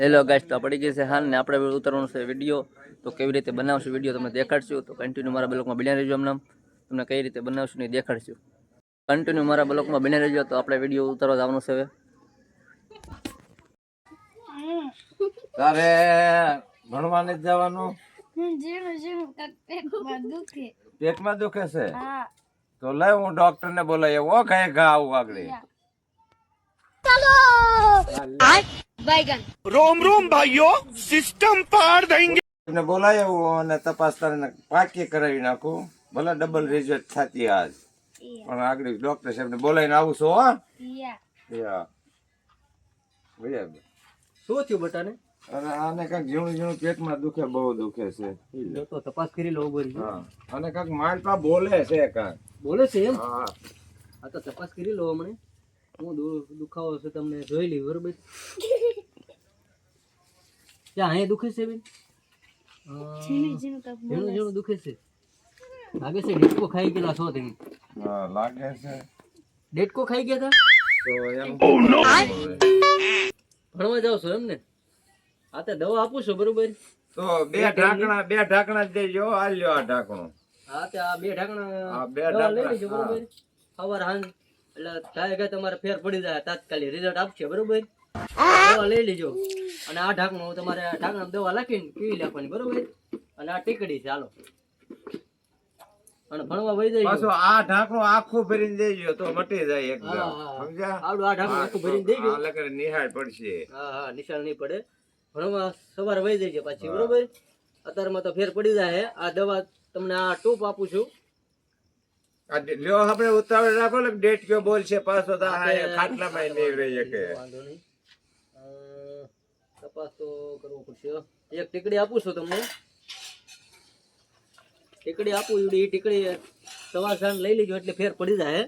Hello guys તો પડી ગઈ છે હાલ ને આપણે ઉતારવાનું છે વીડિયો તો કેવી રીતે બનાવશું વીડિયો તમને દેખાડશું. તો કન્ટિન્યુ મારા બ્લોગમાં બન્યા રહેજો અમને તમને કઈ રીતે બનાવશું ને દેખાડશું. કન્ટિન્યુ મારા બ્લોગમાં બન્યા રહેજો. તો આપણે વીડિયો ઉતારવા જવાનું છે હવે. તારે ભણવા જ જવાનું? પેટમાં દુખે. છે? તો લઈ હું ડોક્ટર ને બોલાવી ઓ કઈ ઘા આવું આગળ. ને બોલાય આવું અને તપાસ કરીને પાકી કરાવી નાખું. ભલે ડબલ રિઝલ્ટ થતી આજ. પણ આગળ ડોક્ટર સાહેબ ને બોલાવીને આવું છું હો. યા યા. બરાબર. શું થયું બટાને? અને આને કાંઈક ઝીણું ઝીણું પેટમાં દુખે બહુ દુખે છે. તો તપાસ કરી લો બરી હા. અને કાંઈક માલપા બોલે છે કાંઈક. બોલે છે એમ? હા. આ તો તપાસ કરી લો હમણે. હું દુખાવો છે તમને જોઈ લી બરોબર? ત્યાં અહીંયા દુખે છે બેન? ઝીણું ઝીણું કાંઈક ઝીણું ઝીણું દુખે છે. લાગે છે ડેટકો ખાઈ ગયેલા છો તમે? લાગે છે. ડેટકો ખાઈ ગયા હતા ભણવા જાવ છો એમ ને આ તો દવા આપું છું બરોબર? તો બે ઢાંકણા બે ઢાંકણા જ દેજો આ લ્યો આ ઢાંકણું. હા તે આ બે ઢાંકણા બે ઢાંકણા લઈ લેજો બરોબર? સવાર હાંજ. એટલે થાય કે તમારે ફેર પડી જાય તાત્કાલિક રિઝલ્ટ આપશે બરોબર? દવા લઈ લેજો. અને આ ઢાંકણું તમારે આ ઢાંકણા દવા લખીને પીવી લેવાની બરોબર? અને આ ટીકડી ચાલો અને ભણવા વહી જાય પાછો આ ઢાંકણું આખું ભરીને દેજો તો મટી જાય એકદમ. સમજ્યા? આવડું આ ઢાંકણું આખું ભરીને દેજો. એટલે કરે નિહાળ પડશે. હા હા નિશાળ નહીં પડે. ભણવા સવારે વહી જાય પાછી બરોબર? અત્યારમાં તો ફેર પડી જાય. આ દવા તમને આ ટૂપ આપું છું. લ્યો આપણે ઉતાવળ રાખો ને ડેટ કયો બોલશે પાછો તો આ ખાટલામાં નહીં રહી શકે. તપાસ તો કરવો પડશે એક ટીકડી આપું છું તમને. ટીકડી આપું એવડી ટીકડી સવાર સાંજ લઈ લેજો એટલે ફેર પડી જાય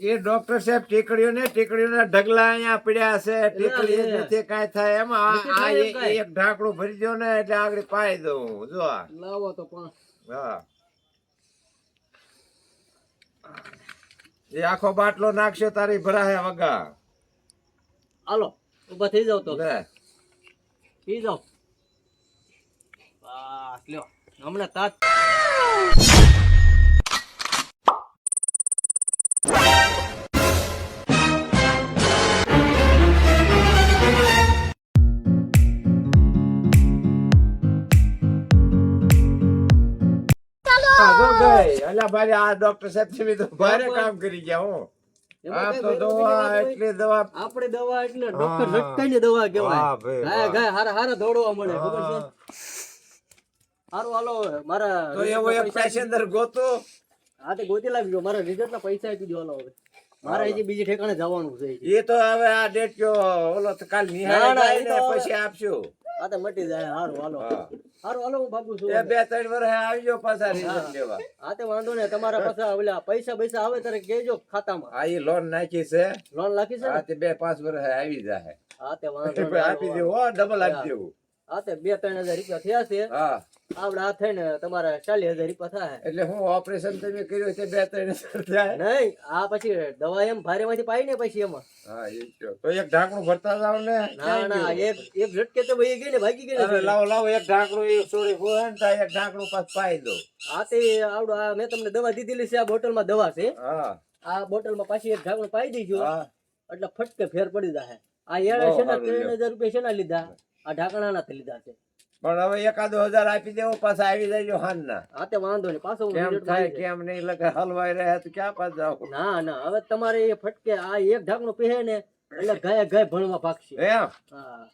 એ ડોક્ટર સાહેબ ટેકડીઓ ને ટીકડીઓના ઢગલા અહીંયા પડ્યા છે ટીકડી એ. નથી કાંઈ થાય. એમાં આ- એક ઢાંકડું ઢાંકણું ભરી દો ને એટલે આગળ પાઈ દઉં. જો. લાવો તો પણ હા. એ આખો બાટલો નાખશો તારી ભરાહે વગા. હાલો ઊભા થઈ જાવ તો. લે. પી જાવ બસ લ્યો હમણાં તાત. ગઈ. અલા ભાઈ આ ડોક્ટર સાહેબ તો ભારે કામ કરી ગયા હું. આપણે દવા એટલે ડોક્ટર દવા ગાય હારા હારા દોડવા મળે ખબર છે? હારું હાલો મારા તો એવો એક પેસેન્જર ગોતો. હા તે ગોતી લાવજો મારા રિઝલ્ટ ના પૈસા આપી દો હાલો હવે. મારે હજી બીજી ઠેકાણે જવાનું છે એ તો હવે આ ડેટ કયો ઓલો તો કાલ નિહાળે પછી આપશું. આ તો મટી જાય હારું હાલો. હારું હાલો હું ભાગું છું. બે ત્રણ વર્ષે આવજો પાછા રિઝલ્ટ લેવા. હા તે વાંધો નહીં. તમારા પાછા ઓલા પૈસા પૈસા આવે ત્યારે કેજો ખાતામાં. આ એ લોન નાખી છે. લોન લાખી છે ને? આ તે બે પાંચ વર્ષે આવી જાય હા તે વાંધો આપી દેવો ડબલ આપી દેવું. હા તે બે ત્રણ હજાર રૂપિયા થયા છે. હા. આપડે આ થઈને તમારા ચાલીસ હજાર રૂપિયા થાય એટલે હું ઓપરેશન તમે કર્યું છે બે ત્રણ હજાર થાય નહીં આ પછી દવા એમ ભારે માંથી પાઈ ને પછી એમાં. હા એ તો. એક ઢાંકણું ભરતા જાવ ને ના ના એક એક ઝટકે તો ભાઈ ગઈ ને ભાગી ગઈ ને લાવો લાવો એક ઢાંકણું એ સોરી હોય ને તો એક ઢાંકણું પાછ પાઈ દો. આ તે આવડો આ મેં તમને દવા દીધેલી છે આ બોટલમાં દવા છે. હા. આ બોટલમાં પાછી એક ઢાંકણું પાઈ દીજો એટલે ફટકે ફેર પડી જાય આ એળે છે ને ત્રણ હજાર રૂપિયા શેના લીધા. આ ઢાંકણા નાથી લીધા છે. પણ હવે એકાદો હજાર આપી દેવો પાછા આવી જાય હાનના હા તે વાંધો નહીં. પાછો કેમ થાય કેમ નહીં લગે હલવાઈ રહ્યા તો ક્યાં પાછ જાવ ના ના હવે તમારે એ ફટકે આ એક ઢાંકણું પહેરે ને એટલે ગાય ગાય ભણવા ભાગશે. એમ?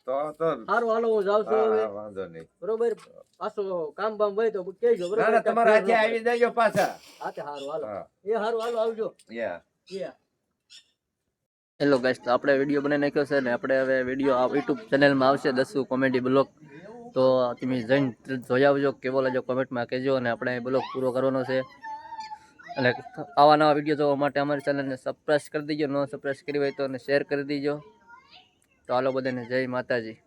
તો તો સારું હાલો હું જાઉં છું હવે. વાંધો નહીં. બરોબર? પાછો કામ બામ હોય તો કહેજો બરોબર? ના તમારા હાથે આવી જાય પાછા. હા તે સારું હાલો. એ સારું હાલો આવજો. યા. હેલો ગાઈસ તો આપણે વીડિયો બનાવી નાખ્યો છે ને આપણે હવે વીડિયો યુટ્યુબ ચેનલમાં આવશે દસુ કોમેડી બ્લોગ તો તમે જઈને જોઈ આવજો, કેવો લાગ્યો કોમેન્ટમાં કહેજો અને આપણે બ્લોગ પૂરો કરવાનો છે. અને આવા નવા વીડિયો જોવા માટે અમારી ચેનલને સબસ્ક્રાઈબ કરી દેજો, ન સબસ્ક્રાઈબ કરી હોય તો અને શેર કરી દેજો. તો હાલો બધાને જય માતાજી.